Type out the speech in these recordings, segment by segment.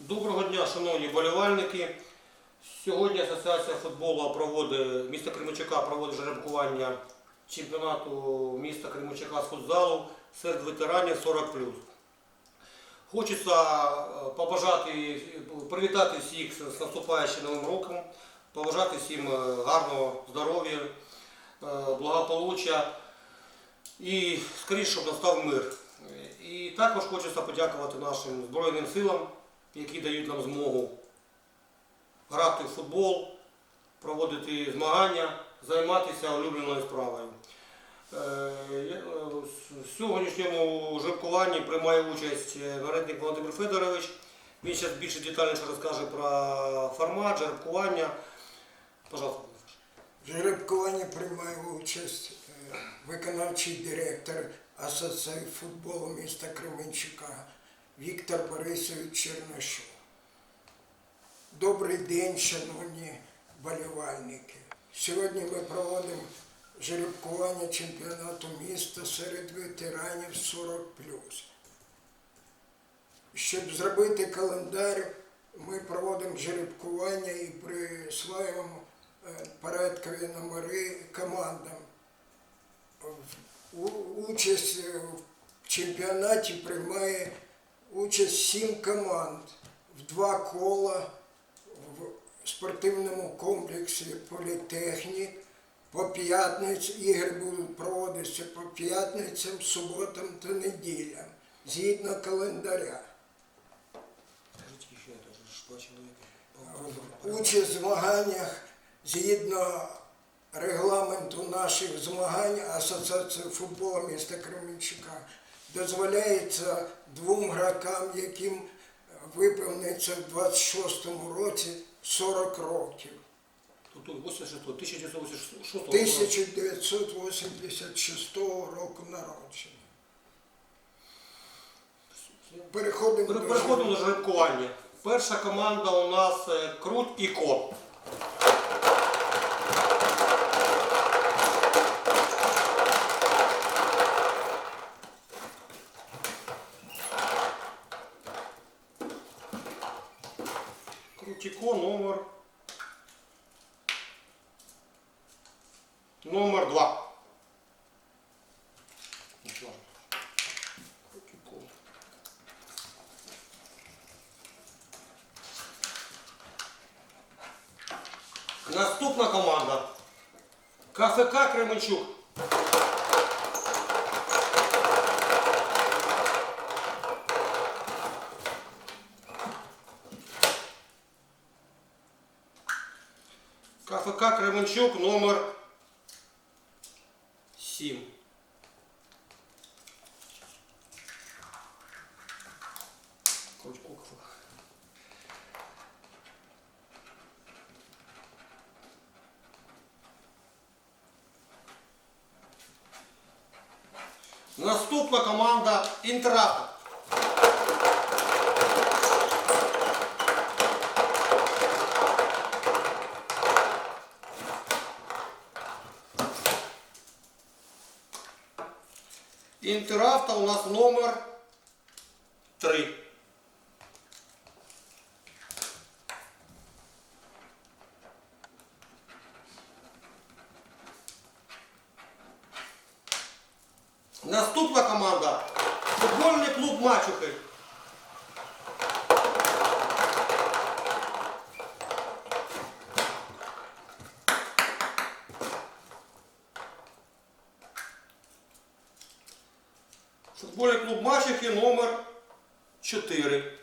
Доброго дня, шановні болівальники. Сьогодні Асоціація футболу проводить, міста Кременчука проводить жеребкування чемпіонату міста Кременчука з футзалу серед ветеранів 40+. Хочеться е, побажати, привітати всіх з з наступаючим новим роком, побажати всім е, гарного здоров'я, е, благополуччя і скоріше, щоб настав мир. І також хочеться подякувати нашим Збройним силам, які дають нам змогу грати в футбол, проводити змагання, займатися улюбленою справою. Е, е, В сьогоднішньому жеребкуванні приймає участь е, наредник Володимир Федорович. Він зараз більше детальніше розкаже про формат жеребкування. Пожалуйста. В жеребкуванні приймає участь е, виконавчий директор Асоціації футболу міста Кременчука Віктор Борисович Чернишов. Добрий день, шановні болівальники. Сьогодні ми проводимо жеребкування чемпіонату міста серед ветеранів 40 Щоб зробити календар, ми проводимо жеребкування і присваємо е, порядкові номери командам. Участь в чемпіонаті приймає участь сім команд в два кола в спортивному комплексі Політехнік. По п'ятниць ігри будуть проводитися по п'ятницям, суботам та неділям згідно календаря. Участь в змаганнях згідно регламенту наших змагань Асоціації футболу міста Кременчука дозволяється двом гракам, яким виповниться в 26-му році 40 років. Тут 86, 1986 року. 1986 року народження. Переходимо Переходимо до жеребкування. Перша команда у нас е, Крут і Ко. Номер два. Наступна команда. КФК Кременчук. КФК Кременчук номер Наступна команда Інтерактор. Інтеравто у нас номер 3. Наступна команда футбольний клуб Мачухи. Футбольний клуб Мачухи номер 4.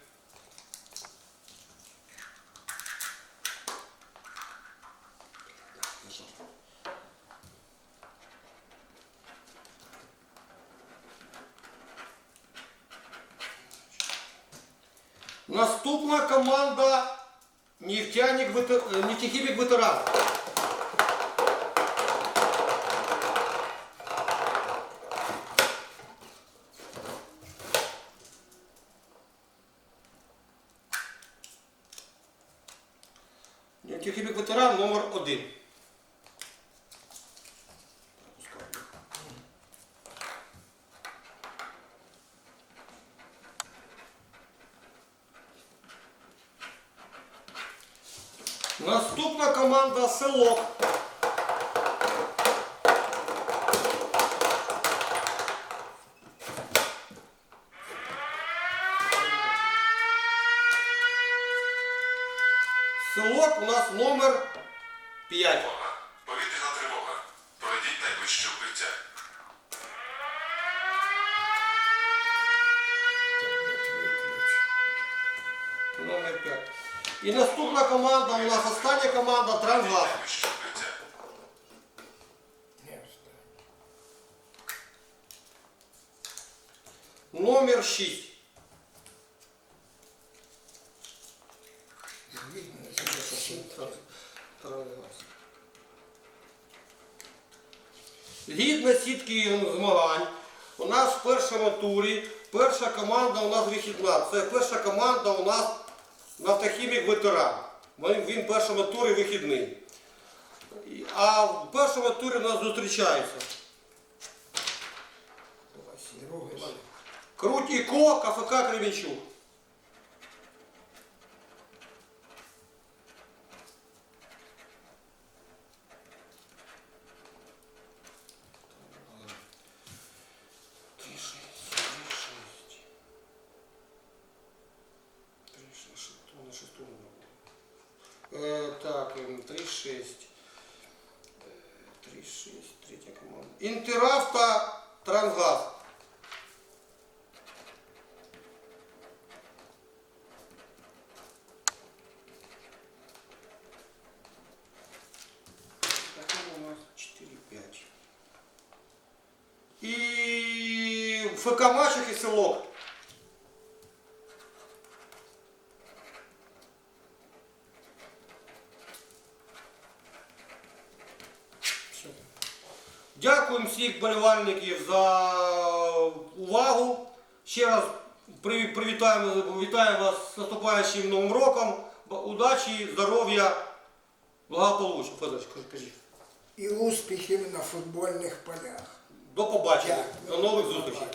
Наступна команда е, нефтехімік ветеран. Нефтехімік ветеран номер 1. Наступна команда селок. Селок у нас номер 5. І наступна команда, у нас остання команда Трансгаз. Номер 6. Видно, що Згідно сітки змагань, у нас в першому турі перша команда у нас вихідна. Це перша команда у нас нафтохімік ветеран. Він в першому турі вихідний. А в першому турі у нас зустрічаються. Крутійко, КФК Кременчук. 3-6. 3-6, э, третья команда. Интеравто Трансгаз. Ну, и ФК Мачех и Селок. Дякуємо всіх болівальників за увагу. Ще раз при- привітаємо, вітаємо вас з наступаючим новим роком. Удачі, здоров'я, благополуччя. І успіхів на футбольних полях. До побачення. Дякую. До нових зустрічей.